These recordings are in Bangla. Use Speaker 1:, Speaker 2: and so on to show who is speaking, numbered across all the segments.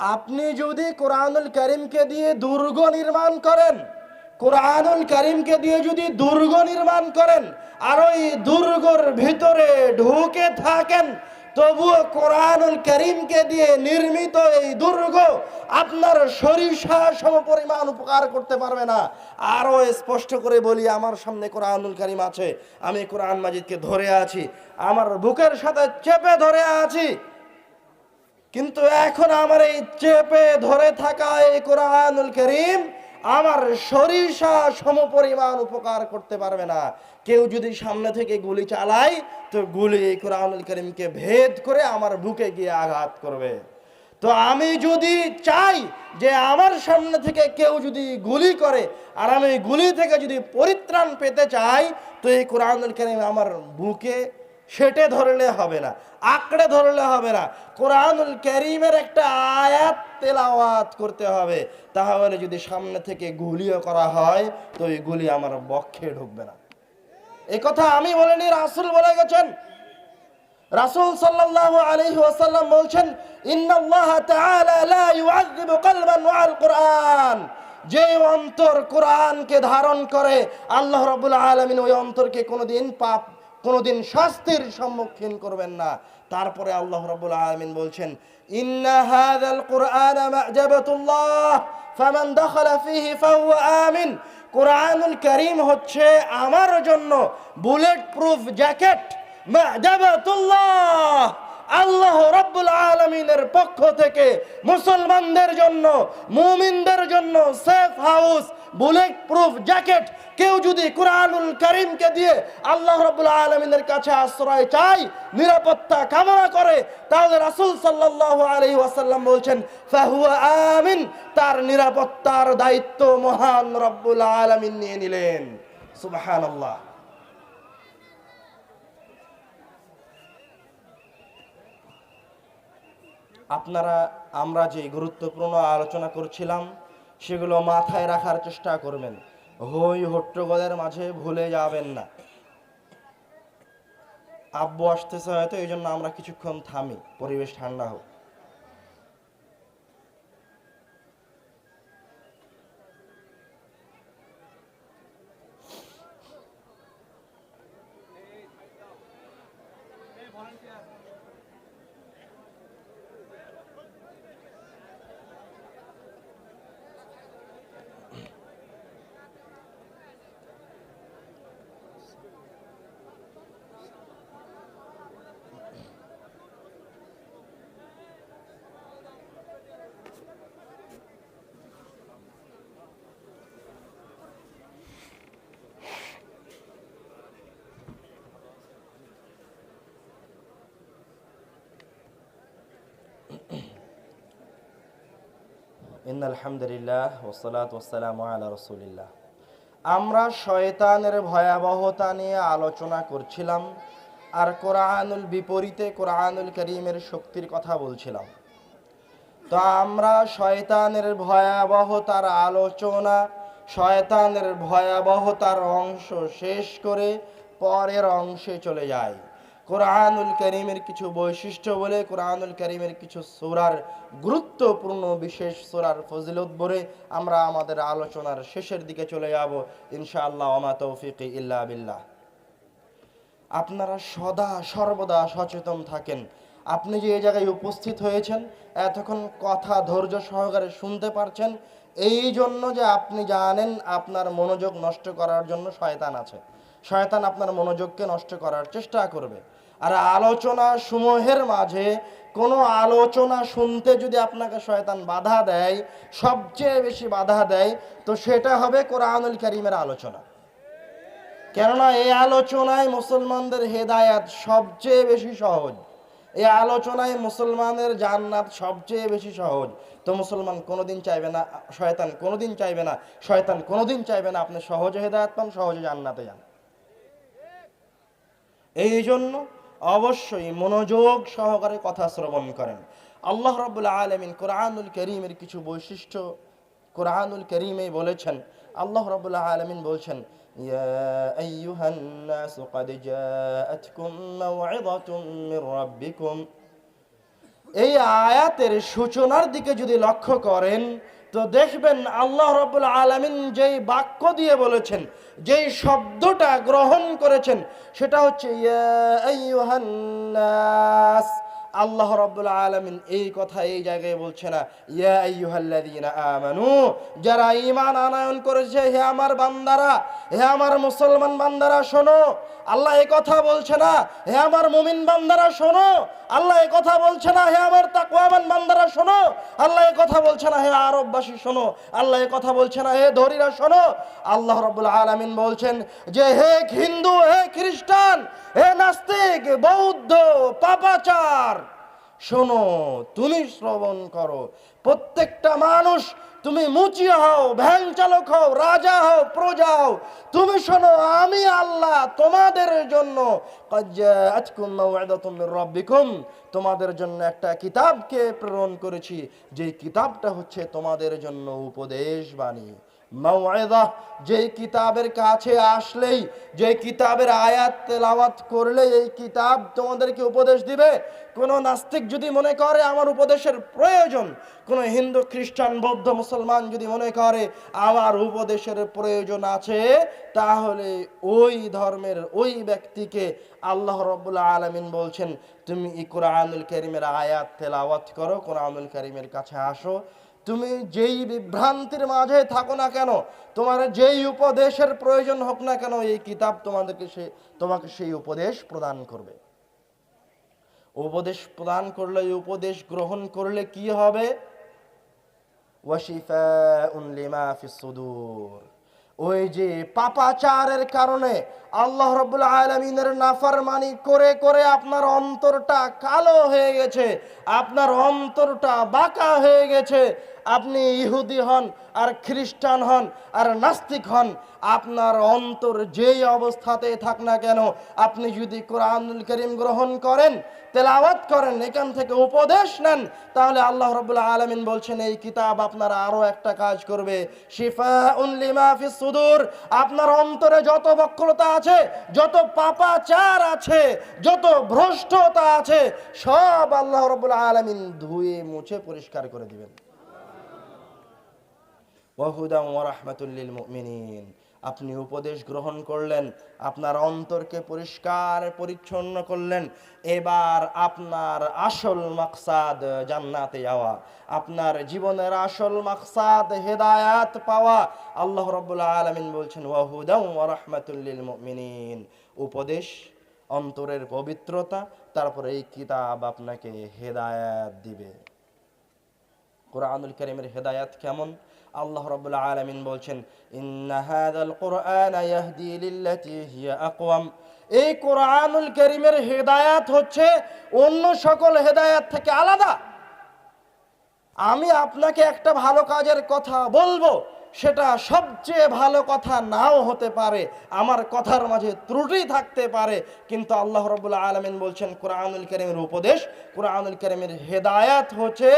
Speaker 1: আপনি যদি কোরআনুল করিমকে দিয়ে দুর্গ নির্মাণ করেন, কোরআনুল করিমকে দিয়ে যদি দুর্গ নির্মাণ করেন, আর ওই দুর্গর ভিতরে ঢুকে থাকেন, তবুও কোরআনুল করিমকে দিয়ে নির্মিত এই দুর্গ আপনার সরিষা সমপরিমাণ উপকার করতে পারবে না। আরও স্পষ্ট করে বলি, আমার সামনে কোরআনুল করিম আছে, আমি কোরআন মাজিদকে ধরে আছি, আমার বুকের সাথে চেপে ধরে আছি। কিন্তু এখন আমার এই চেপে ধরে থাকা এই কোরআনুল করিম আমার সরিষা সমপরিমাণ উপকার করতে পারবে না। কেউ যদি সামনে থেকে গুলি চালায়, তো গুলি এই কোরআনুল করিমকে ভেদ করে আমার বুকে গিয়ে আঘাত করবে। তো আমি যদি চাই যে আমার সামনে থেকে কেউ যদি গুলি করে, আর আমি গুলি থেকে যদি পরিত্রাণ পেতে চাই, তো এই কোরআনুল করিম আমার বুকে সেটে ধরলে হবে না, আঁকড়ে ধরলে হবে না। কোরআনুল করিমের একটা আয়াত তেলাওয়াত করতে হবে। তাহলে যদি সামনে থেকে গুলিও করা হয়, তো এই গুলি আমার বক্ষে ঢুকবে না। এই কথা আমি বলিনি, রাসুল বলে গেছেন। রাসূল সাল্লাল্লাহু আলাইহি ওয়াসাল্লাম বলছেন, ইন্নাল্লাহ তাআলা লা ইউআযযিবু কলবান ওয়াল কুরআন। যে অন্তর কোরআনকে ধারণ করে, আল্লাহ রাব্বুল আলামিন ওই অন্তরকে কোনোদিন পাপ কোনোদিন শাস্তির সম্মুখীন করবেন না। তারপরে আল্লাহ রাব্বুল আলামিন বলছেন, ইন্না হাযাল কুরআন মা'জাবাতুল্লাহ, ফামান দাখালা ফিহি ফাহুয়া আমিন। কোরআনুল করিম হচ্ছে আমার জন্য বুলেট প্রুফ জ্যাকেট মা'জাবাতুল্লাহ। আল্লাহ রাব্বুল আলামিনের পক্ষ থেকে মুসলমানদের জন্য, মুমিনদের জন্য safe house bullet proof jacket কেউ যদি কোরআনুল করিমকে দিয়ে আল্লাহ রাব্বুল আলমিনের কাছে আশ্রয় চাই নিরাপত্তা কামনা করে, তাহলে রাসূল সাল্লাল্লাহু আলাইহি ওয়াসাল্লাম বলছেন, ফাহুয়া আমিন। তার নিরাপত্তার দায়িত্ব মহান রব্বুল আলমিন নিয়ে নিলেন। সুবহানাল্লাহ। আপনারা, আমরা যে গুরুত্বপূর্ণ আলোচনা করছিলাম, সেগুলো মাথায় রাখার চেষ্টা করবেন। হই হট্টগোলের মাঝে ভুলে যাবেন না। আব্বু আসতেছে হয়তো এই জন্য আমরা কিছুক্ষণ থামি, পরিবেশ ঠান্ডা হোক। ইন আলহামদুলিল্লাহ ওসালাত ওসালাম আলা রসুলিল্লাহ। আমরা শয়তানের ভয়াবহতা নিয়ে আলোচনা করছিলাম আর কোরআনুল বিপরীতে কোরআনুল করিমের শক্তির কথা বলছিলাম। তো আমরা শয়তানের ভয়াবহতার আলোচনা, শয়তানের ভয়াবহতার অংশ শেষ করে পরের অংশে চলে যাই। কোরআনুল করিমের কিছু বৈশিষ্ট্য বলে কোরআনুল করিমের কিছু সোরার গুরুত্বপূর্ণ বিশেষ সোরার ফজিলত বলে আমরা আমাদের আলোচনার শেষের দিকে চলে যাব। ইনশাআল্লাহ, ওমা তৌফিক ইল্লা বিল্লাহ। আপনারা সদা সর্বদা সচেতন থাকেন। আপনি যে এই জায়গায় উপস্থিত হয়েছেন, এতক্ষণ কথা ধৈর্য সহকারে শুনতে পারছেন, এই জন্য যে আপনি জানেন আপনার মনোযোগ নষ্ট করার জন্য শয়তান আছে। শয়তান আপনার মনোযোগকে নষ্ট করার চেষ্টা করবে। আর আলোচনা সমূহের মাঝে কোনো আলোচনা শুনতে যদি আপনাকে শয়তান বাধা দেয়, সবচেয়ে বেশি বাধা দেয়, তো সেটা হবে কোরআনুল করিমের আলোচনা। কেননা এই আলোচনায় মুসলমানদের হেদায়াত সবচেয়ে বেশি সহজ। এই আলোচনায় মুসলমানের জান্নাত সবচেয়ে বেশি সহজ। তো মুসলমান কোনোদিন চাইবে না, শয়তান কোনোদিন চাইবে না, শয়তান কোনোদিন চাইবে না আপনি সহজে হেদায়াত পান, সহজে জান্নাতে যান। এই জন্য অবশ্যই মনোযোগ সহকারে কথা শ্রবণ করেন আল্লাহ রাব্বুল আলামিন কোরআনুল করিমের কিছু বৈশিষ্ট্য কোরআনুল করিমে বলেছেন আল্লাহ রাব্বুল আলামিন বলছেন يا أيها الناس قد جاءتكم موعظة من ربكم এই আয়াতের সূচনার দিকে যদি লক্ষ্য করেন তো দেখবেন আল্লাহ রবুল আলমিন যেই বাক্য দিয়ে বলেছেন, যেই শব্দটা গ্রহণ করেছেন, সেটা হচ্ছে। আল্লাহ রব্বুল আলমিন এই কথা এই জায়গায় বলছে না আমানু যারা ইমান আনায়ন করেছে, হে আমার বান্দারা, হে আমার মুসলমান বান্দারা, শোনো আল্লাহ এ কথা বলছে না, হে আমার মুমিন বান্দারা শোনো, আল্লাহ এ কথা বলছে না, হে আমার তাকওয়ামান বান্দারা শোনো, আল্লাহ এ কথা বলছে না, হে আরববাসী শোনো, আল্লাহ এই কথা বলছে না, হে ধরীরা শোনো। আল্লাহ রব্বুল আলামিন বলছেন যে, হে হিন্দু, হে খ্রিস্টান, হে নাস্তিক, বৌদ্ধ, পাপাচার, শোনো, তুমি শ্রবণ করো। প্রত্যেকটা মানুষ তুমি মুচি হও, ভ্যান চালক হও, রাজা হও, প্রজা হও। তুমি শোনো, আমি আল্লাহ তোমাদের জন্য তোমাদের জন্য একটা কিতাবকে প্রেরণ করেছি। যে কিতাবটা হচ্ছে তোমাদের জন্য উপদেশ বাণী। মাওয়াইদা যেই কিতাবের কাছে আসলেই যে কিতাবের আয়াত তেলাওয়াত করলে এই কিতাব তোমাদেরকে উপদেশ দিবে। কোন নাস্তিক যদি মনে করে, আমার উপদেশের প্রয়োজন। কোন হিন্দু, খ্রিস্টান, বৌদ্ধ, মুসলমান যদি মনে করে, আমার উপদেশের প্রয়োজন আছে, তাহলে ওই ধর্মের ওই ব্যক্তিকে আল্লাহ রব্বুল্লাহ আলমিন বলছেন, তুমি ই কোরআনুল করিমের আয়াত তেলাওয়াত করো, কোরআনুল করিমের কাছে আসো। তুমি যেই বিভ্রান্তির মাঝে থাকো না কেন, তোমার যেই উপদেশের প্রয়োজন হোক না কেন, এই কিতাব তোমাদেরকে সে, তোমাকে সেই উপদেশ প্রদান করবে। উপদেশ প্রদান করলে, উপদেশ গ্রহণ করলে কি হবে? ওই যে পাপাচারের কারণে আল্লাহ রব্বুল আলমিনের নাফরমানি করে করে আপনার অন্তরটা কালো হয়ে গেছে, আপনার অন্তরটা বাঁকা হয়ে গেছে আপনি ইহুদি হন, আর খ্রিস্টান হন, আর নাস্তিক হন, আপনার অন্তর যেই অবস্থাতে থাক না কেন, আপনি যদি কোরআনুল করিম গ্রহণ করেন, তেলাওয়াত করেন, এখান থেকে উপদেশ নেন, তাহলে আল্লাহ রবুল্লাহ আলমিন বলছেন, এই কিতাব আপনার আরও একটা কাজ করবে। শিফা উল্লিমা ফিস সুদূর, আপনার অন্তরে যত বক্রতা আছে, যত পাপাচার আছে, যত ভ্রষ্টতা আছে, সব আল্লাহ রবুল্লাহ আলমিন ধুয়ে মুছে পরিষ্কার করে দিবেন। আপনি উপদেশ গ্রহণ করলেন, আপনার অন্তরকে পরিষ্কার, পরিচ্ছন্ন করলেন। এবার আপনার আসল মাকসাদ জান্নাতে যাওয়া, আপনার জীবনের আসল মাকসাদ হেদায়াত পাওয়া। আল্লাহ রাব্বুল আলামিন বলছেন ওয়াহুদাম ওয়া রাহমাতুল্লিল মুমিনিন। উপদেশ, অন্তরের পবিত্রতা, তারপরে এই কিতাব আপনাকে হেদায়াত দিবে। কোরআনুল করিমের হেদায়াত কেমন? আল্লাহ রাব্বুল আলামিন বলছেন, ইন্না হাযাল কুরআনা ইয়াহদি লিল্লাতি হিয়া এই কোরআনুল করিমের হেদায়াত হচ্ছে অন্য সকল হেদায়াত থেকে আলাদা। আমি আপনাকে একটা ভালো কাজের কথা বলব, সেটা সবচেয়ে ভালো কথা নাও হতে পারে, আমার কথার মাঝে ত্রুটি থাকতে পারে, কিন্তু আল্লাহ রবুল্লা আলমিন বলছেন, কোরআনুল করিমের উপদেশ, কোরআনুল করিমের হেদায়াত হচ্ছে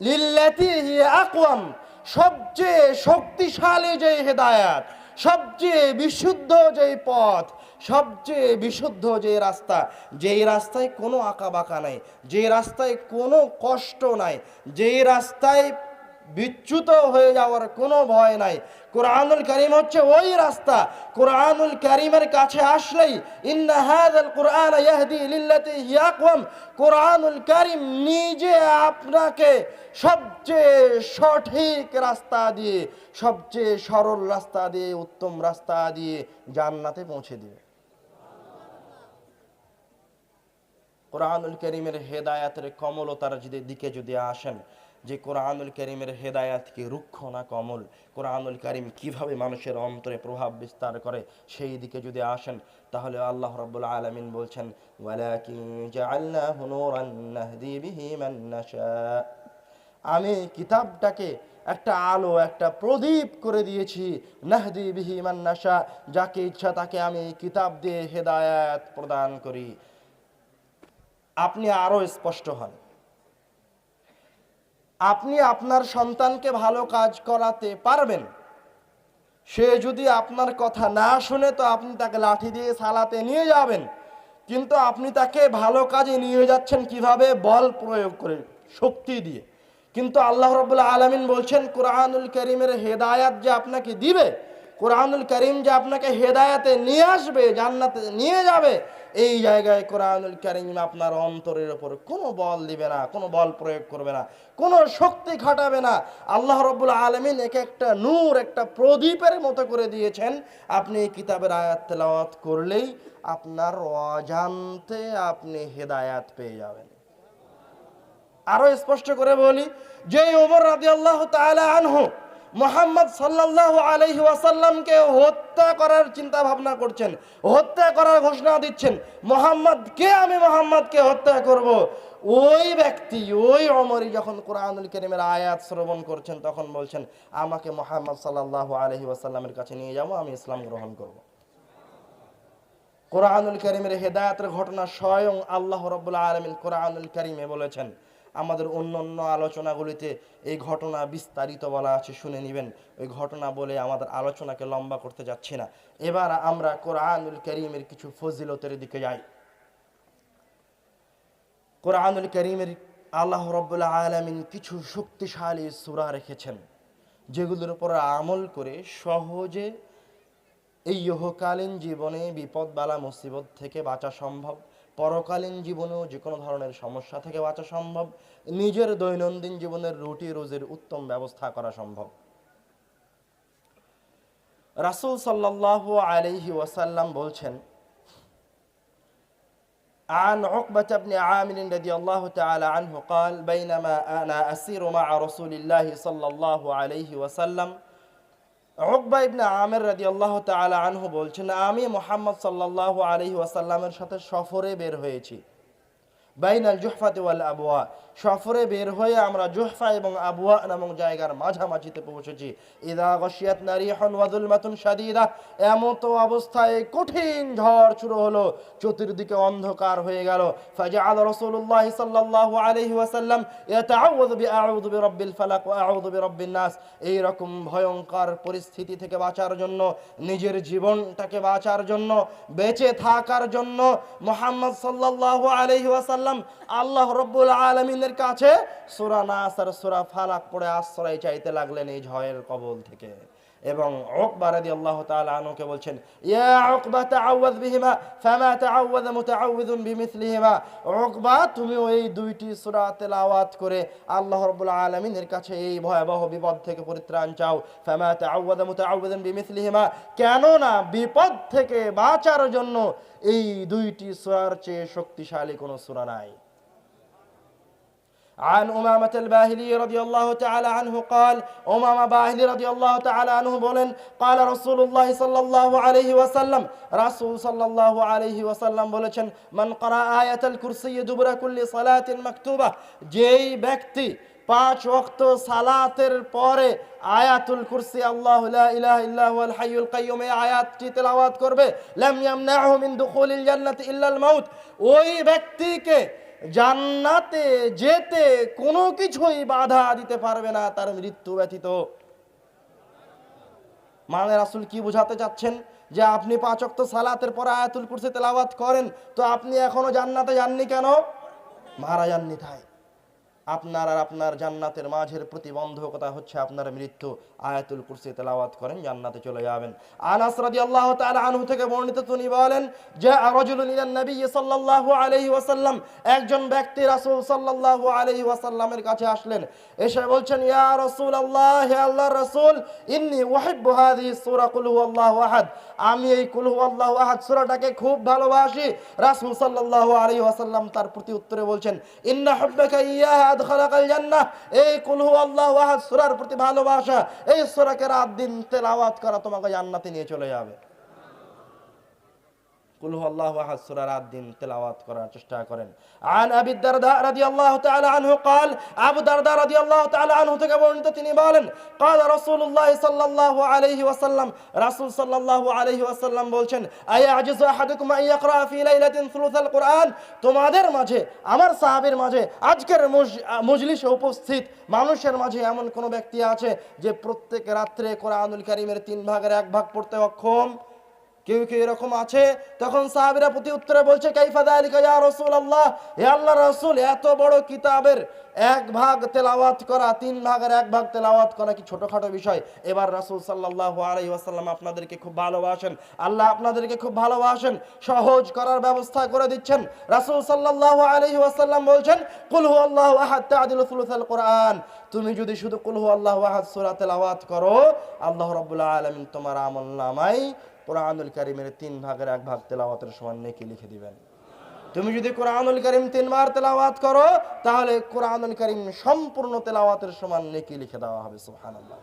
Speaker 1: লিল্লাতি আকওয়াম। সবচেয়ে শক্তিশালী যে হেদায়াত, সবচেয়ে বিশুদ্ধ যেই পথ, সবচেয়ে বিশুদ্ধ যে রাস্তা, যেই রাস্তায় কোনো আঁকা বাঁকা নাই যে রাস্তায় কোনো কষ্ট নাই, যেই রাস্তায় বিচ্যুত হয়ে যাওয়ার কোনো ভয় নাই। কোরআনুল করিম হচ্ছে ওই রাস্তা। কোরআনুল করিমের কাছে আসলেই ইন্না হাযাল কোরআন ইয়াহদি লিল্লাতি আকওয়াম। কোরআনুল করিম নিজে আপনাকে সবচেয়ে সঠিক রাস্তা দিয়ে, সবচেয়ে সরল রাস্তা দিয়ে, উত্তম রাস্তা দিয়ে জান্নাতে পৌঁছে দিবে। কোরআনুল করিমের হেদায়াতের কমলতার যদি দিকে যদি আসেন, যে কোরআনুল করিমের হেদায়াত কি রুক্ষ না কমল? কোরআনুল করিম কীভাবে মানুষের অন্তরে প্রভাব বিস্তার করে সেই দিকে যদি আসেন, তাহলে আল্লাহ রাব্বুল আলামিন বলছেন আমি কিতাবটাকে একটা আলো, একটা প্রদীপ করে দিয়েছি, নাহদি বিহি মান নাশা। যাকে ইচ্ছা তাকে আমি কিতাব দিয়ে হেদায়াত প্রদান করি। আপনি আরও স্পষ্ট হন। আপনি আপনার সন্তানকে ভালো কাজ করাতে পারবেন। সে যদি আপনার কথা না শুনে তো আপনি তাকে লাঠি দিয়ে সালাতে নিয়ে যাবেন। কিন্তু আপনি তাকে ভালো কাজে নিয়ে যাচ্ছেন কীভাবে? বল প্রয়োগ করে, শক্তি দিয়ে। কিন্তু আল্লাহ রবুল্লা আলমিন বলছেন, কোরআনুল করিমের হেদায়াত যে আপনাকে দিবে কোরআনুল করিম যে আপনাকে হেদায়াতে নিয়ে আসবে, জান্নাতে নিয়ে যাবে, এই জায়গায় কোরআনুল করিম আপনার অন্তরের ওপর কোনো বল দিবে না, কোনো বল প্রয়োগ করবে না, কোনো শক্তি খাটাবে না। আল্লাহ রব্বুল আলমিন একে একটা নূর, একটা প্রদীপের মতো করে দিয়েছেন। আপনি এই কিতাবের আয়াত তেলাওয়াত করলেই আপনার অজান্তে আপনি হেদায়াত পেয়ে যাবেন। আরও স্পষ্ট করে বলি, যে ওমর রাজি আল্লাহ আনহু মোহাম্মদ সাল্লাহ আলহি ওয়াসাল্লামকে হত্যা করার চিন্তা ভাবনা করছেন, হত্যা করার ঘোষণা দিচ্ছেন। মোহাম্মদকে আমি মোহাম্মদকে হত্যা করব? ওই ব্যক্তি, ওই অমরই যখন কোরআনুল করিমের আয়াত শ্রবণ করছেন, তখন বলছেন, আমাকে মোহাম্মদ সাল্লাহ আলহি ওয়াসাল্লামের কাছে নিয়ে যাব আমি ইসলাম গ্রহণ করব। কোরআনুল করিমের হেদায়াতের ঘটনা স্বয়ং আল্লাহ রব্বুল আলমিন কোরআনুল করিমে বলেছেন আমাদের অন্য অন্য আলোচনাগুলিতে এই ঘটনা বিস্তারিত বলা আছে, শুনে নেবেন। ওই ঘটনা বলে আমাদের আলোচনাকে লম্বা করতে যাচ্ছি না। এবার আমরা কোরআনুল করিমের কিছু ফজিলতের দিকে যাই। কোরআনুল করিমের আল্লাহ রব্বুল্লা আলমিন কিছু শক্তিশালী সুরা রেখেছেন, যেগুলোর উপর আমল করে সহজে এই ইহকালীন জীবনে বিপদ বালা মুসিবত থেকে বাঁচা সম্ভব। পরকালীন জীবনেও যে কোনো ধরনের সমস্যা থেকে বাঁচা সম্ভব নিজের দৈনন্দিন জীবনের রুটি রোজের উত্তম ব্যবস্থা করা সম্ভব রাসূল সাল্লাল্লাহু আলাইহি ওয়াসাল্লাম বলছেন عن عقبة بن عامر رضي الله تعالى عنه قال بينما أنا أسير مع رسول الله صلى الله عليه وسلم উকবা ইবনে আমের রাজি আল্লাহ তালা আনহু বলছেন, আমি মোহাম্মদ সাল্লাহ আলহি ওয়াসাল্লামের সাথে সফরে বের হয়েছি। বাইনাল জুহফাতে ওয়াল আবওয়া। সফরে বের হয়ে আমরা জুহফা এবং আবওয়া নামক জায়গার মাঝামাঝিতে পৌঁছেছি। ইদা গশিয়াত নারিহুন ওয়া যুলমাতুন শাদীদা। এমত অবস্থায় কঠিন ঝড় শুরু হলো। চতুর্দিকে অন্ধকার হয়ে গেল। ফাজআল রাসূলুল্লাহ সাল্লাল্লাহু আলাইহি ওয়াসাল্লাম ইয়াতাআউযু বিআউযু বিরাব্বিল ফালাক ওয়া আউযু বিরাব্বিন নাস। এই রকম ভয়ঙ্কর পরিস্থিতি থেকে বাঁচার জন্য, নিজের জীবনটাকে বাঁচার জন্য, বেঁচে থাকার জন্য মোহাম্মদ সাল্লাল্লাহু আলাইহি ওয়াসাল্লাম আল্লাহ রব্বুল আলমিনের কাছে সুরা আর সূরা ফালাক পড়ে আশ্রয় চাইতে লাগলেন এই ঝড়ের কবল থেকে। এবং উকবা রাদিয়াল্লাহু তাআলা আনহুকে বলছেন, ইয়া উকবা তাআওয়ায বিহিমা, ফামা তাআওয়াযা মুতাআওযিযুন বিমিসলিহিমা। উকবা, তুমি ওই দুইটি সূরা তেলাওয়াত করে আল্লাহ রাব্বুল আলামিনের কাছে এই ভয়াবহ বিপদ থেকে পরিত্রাণ চাও। ফামা তাআওয়াযা মুতাআওযিযুন বিমিসলিহিমা কেন না বিপদ থেকে বাঁচার জন্য এই দুইটি সূরার চেয়ে শক্তিশালী কোনো সূরা নাই। عن أمامة الباهلي رضي الله تعالى عنه قال أمامة باهلي رضي الله تعالى عنه بولن قال رسول الله صلى الله عليه وسلم رسول صلى الله عليه وسلم বলেছেন من قرأ آية الكرسي دبر كل صلاة مكتوبة যেই ব্যক্তি পাঁচ ওয়াক্ত সালাতের পরে আয়াতুল কুরসি আল্লাহ লা ইলাহা ইল্লা হুয়াল হাইয়ুল কাইয়্যুম এই আয়াতটি তেলাওয়াত করবে লাম ইয়ামনাহু মিন দুখুলিল জান্নাতি ইল্লাল মাউত ওই ব্যক্তিকে জান্নাতে যেতে কোনো কিছুই বাধা দিতে পারবে না তার মৃত্যু ব্যতীত। মানে রাসুল কি বোঝাতে চাচ্ছেন? যে আপনি পাঁচ অক্ত সালাতের পর আয়াতুল কুরসি তেলাওয়াত করেন, তো আপনি এখনও জান্নাতে যাননি কেন? মারা যাননি তাই। আপনার আর আপনার জান্নাতের মাঝের প্রতিবন্ধকতা হচ্ছে আপনার মৃত্যু। আয়াতুল কুরসি তেলাওয়াত করেন, জান্নাতে চলে যাবেন। আনাস রাদিয়াল্লাহু তাআলা আনহু থেকে বর্ণিত তিনি বলেন যে রাজুলুন ইলান নবী সাল্লাল্লাহু আলাইহি ওয়াসাল্লাম। একজন ব্যক্তি রাসূল সাল্লাল্লাহু আলাইহি ওয়াসাল্লামের কাছে আসলেন, এসে বলছেন, ইয়া রাসূলুল্লাহ, হে আল্লাহর রাসূল, ইন্নী উহিব্বু হাযিহি সূরা কুল হুয়াল্লাহু আহাদ। আমি এই কুল হুয়াল্লাহু আহাদ সূরাটাকে খুব ভালোবাসি। রাসূল সাল্লাল্লাহু আলাইহি ওয়াসাল্লাম তার প্রতি উত্তরে বলছেন, ইন্না হুব্বাকা ইয়াহা এই প্রতি ভালোবাসা। এই সূরাকে রাত দিন তেলাওয়াত করা তোমাকে জান্নাতে নিয়ে চলে যাবে। কুল হুয়াল্লাহু আহাদ সূরা রাত দিন তেলাওয়াত করার চেষ্টা করেন আন আবি দারদা রাদিয়াল্লাহু তাআলা আনহু قال আবু দারদা রাদিয়াল্লাহু তাআলা আনহু থেকে বর্ণিত তিনি বলেন قال রাসূলুল্লাহ সাল্লাল্লাহু আলাইহি ওয়াসাল্লাম রাসূল সাল্লাল্লাহু আলাইহি ওয়াসাল্লাম বলছেন আয়াজিজু আহাদুকুম আন ইয়াকরা ফি লাইলাতিন সুলুসাল কুরআন তোমাদের মাঝে আমার সাহাবীর মাঝে আজকের মজ- মজলিসে উপস্থিত মানুষের মাঝে এমন কোন ব্যক্তি আছে যে প্রত্যেক রাত্রে কোরআনুল কারীমের তিন ভাগের এক ভাগ পড়তে অক্ষম কেউ কেউ এরকম আছে? তখন সাহাবিরা প্রতি উত্তরে বলছে, কাইফা দালিকা ইয়া রাসূলুল্লাহ? হে আল্লাহ রাসূল, এত বড় কিতাবের এক ভাগ তেলাওয়াত করা, তিন ভাগের এক ভাগ তেলাওয়াত করা কি ছোটখাটো বিষয়? এবার রাসূল সাল্লাল্লাহু আলাইহি ওয়াসাল্লাম আপনাদেরকে খুব ভালোবাসেন। আল্লাহ আপনাদেরকে খুব ভালোবাসেন। সহজ করার ব্যবস্থা করে দিচ্ছেন। রাসূল সাল্লাল্লাহু আলাইহি ওয়াসাল্লাম বলছেন কুলহু আল্লাহ আহাদ, তা'দিলু সুলুসাল কোরআন। তুমি যদি শুধু কুল আল্লাহ আহাদ সূরা তেলাওয়াত করো, আল্লাহ রাব্বুল আলামিন তোমার আমলনামায় কোরআনুল কারিমের তিন ভাগের এক ভাগ তেলাওয়াতের সমান নেকি লিখে দিবেন। তুমি যদি কোরআনুল করিম তিনবার তেলাওয়াত করো, তাহলে কোরআনুল করিম সম্পূর্ণ তেলাওয়াতের সমান নেকি লিখে দেওয়া হবে, সুবহানাল্লাহ।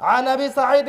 Speaker 1: আন আবি সাঈদ